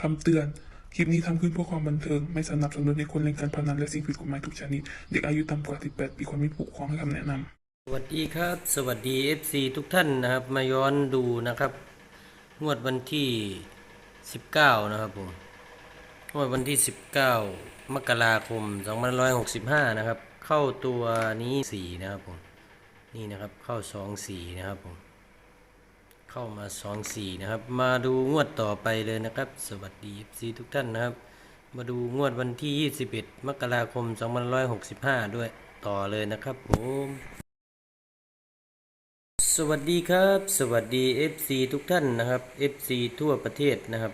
คำเตือน คลิปนี้ทำขึ้นเพื่อความบันเทิง ไม่สนับสนุนให้คนเล่นการพนันและสิ่งผิดกฎหมายทุกชนิด เด็กอายุต่ำกว่า 18 ปีควรมีผู้ปกครองให้คำแนะนำ สวัสดีครับ สวัสดี FC ทุกท่านนะครับ มาย้อนดูนะครับ งวดวันที่ 19 นะครับผม งวดวันที่ 19 มกราคม 2565 นะครับ เข้าตัวนี้ 4 นะครับผม นี่นะครับ เข้า 2 4 นะครับผม เข้ามา 2 4 นะครับ มาดูงวดต่อไปเลยนะครับ สวัสดี FC ทุกท่านนะครับ มาดูงวดวันที่ 21 มกราคม 2565 ด้วยต่อเลยนะครับผมสวัสดีครับ สวัสดี FC ทุกท่านนะครับ FC ทั่วประเทศนะครับ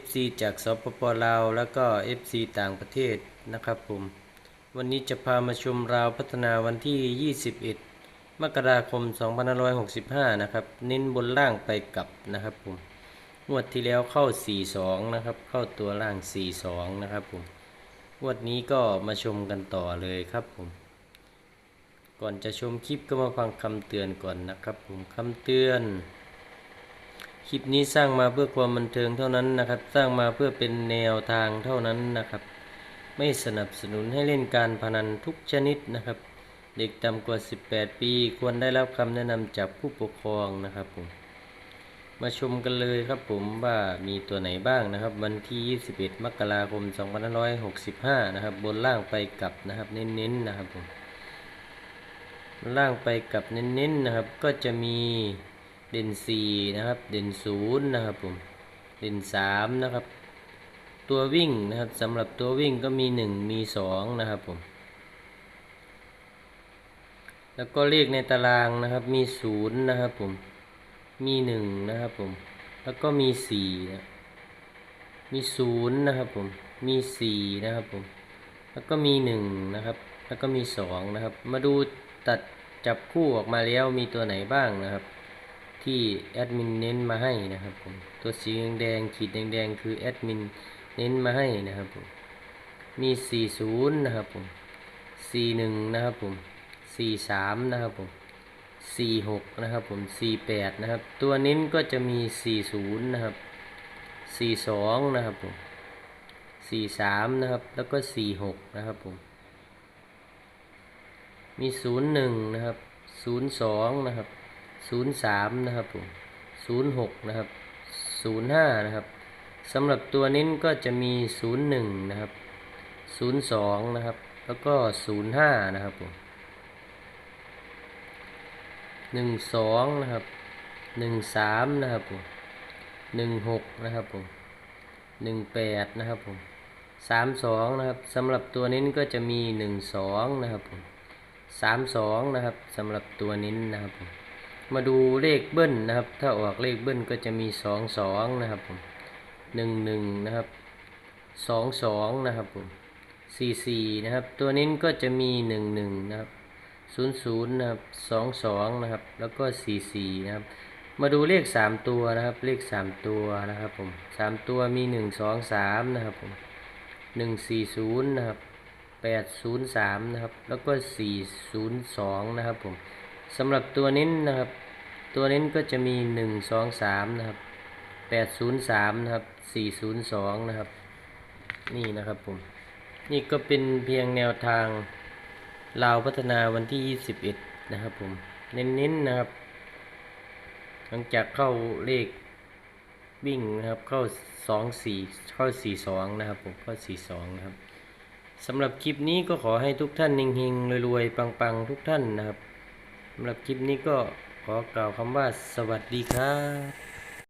FC จากสปปลาวแล้วก็ FC ต่างประเทศนะครับผมวันนี้จะพามาชมราวพัฒนาวันที่ 21 มกราคม 2565 นะครับเน้นบนล่างไปกลับนะครับผมงวดที่แล้วเข้า 42 นะครับ เข้าตัวล่าง 42 นะครับผมงวดนี้ก็มาชมกันต่อเลยครับผม ก่อนจะชมคลิปก็มาฟังคำเตือนก่อนนะครับผมคำเตือนคลิปนี้สร้างมาเพื่อความบันเทิงเท่านั้นนะครับ สร้างมาเพื่อเป็นแนวทางเท่านั้นนะครับ ไม่สนับสนุนให้เล่นการพนันทุกชนิดนะครับ เด็กต่ำกว่า 18 ปี ควรได้รับคำแนะนำจากผู้ปกครองนะครับผม มาชมกันเลยครับผมว่ามีตัวไหนบ้างนะครับ วันที่ 21 มกราคม 2565 นะครับ บนล่างไปกลับนะครับ เน้นๆนะครับผมล่างไปกับเน้นๆนะครับ ก็จะมีเด่น 4 นะครับ เด่น 0 นะครับผม เด่น 3 นะครับ ตัววิ่งนะครับสำหรับตัววิ่งก็มี 1 มี 2 นะครับผม แล้วก็เลขในตารางนะครับมี0นย์นะครับผมมี1นะครับผมแล้วก็มี4นะมี0นย์นะครับผมมี4นะครับผมแล้วก็มี1นะครับ แล้วก็มี2นะครับ มาดูตัดจับคู่ออกมาแล้วมีตัวไหนบ้างนะครับ ที่แอดมินเน้นมาให้นะครับผมตัวสีแดงขีดแดงๆคือแอดมินเน้นมาให้นะครับผมมี 40 นะครับผม 41 นะครับผม สี่สามนะครับผมสี่หกนะครับผมสี่แปดนะครับ ตัวนิ้นก็จะมีสี่ศูนย์นะครับสี่สองนะครับผมสี่สามนะครับ แล้วก็สี่หกนะครับผม มีศูนย์หนึ่งนะครับศูนย์สองนะครับศูนย์สามนะครับผมศูนย์หกนะครับศูนย์ห้านะครับสำหรับตัวนิ้นก็จะมีศูนย์หนึ่งนะครับศูนย์สองนะครับ แล้วก็ศูนย์ห้านะครับผม 12นะครับ13นะครับผม16นะครับผม18นะครับผม32นะครับสำหรับตัวเน้นก็จะมี12นะครับผม32นะครับสำหรับตัวเน้นนะครับผมมาดูเลขเบิ้ลนะครับ ถ้าออกเลขเบิ้ลก็จะมี22นะครับผม11นะครับ22นะครับผม44นะครับ ตัวเน้นก็จะมี11นะครับ 00นะครับ22นะครับ แล้วก็ 44 นะครับ มาดูเลข 3 ตัวนะครับ เลข 3 ตัวนะครับผม 3 ตัวมี 1 2 3 นะครับผม 140 นะครับ 803 นะครับ แล้วก็ 402 นะครับผมสำหรับตัวเน้นนะครับ ตัวเน้นก็จะมี 1 2 3 นะครับ 803 นะครับ 402 นะครับ นี่นะครับผม นี่ก็เป็นเพียงแนวทาง ลาวพัฒนาวันที่ 21 นะครับผม เน้นๆนะครับ หลังจากเข้าเลขวิ่งนะครับ เข้า 2 4 เข้า 42 นะครับผม เข้า 42 นะครับสำหรับคลิปนี้ก็ขอให้ทุกท่านเฮงๆรวยๆ ปังๆ ทุกท่านนะครับสำหรับคลิปนี้ก็ขอกล่าวคำว่าสวัสดีครับ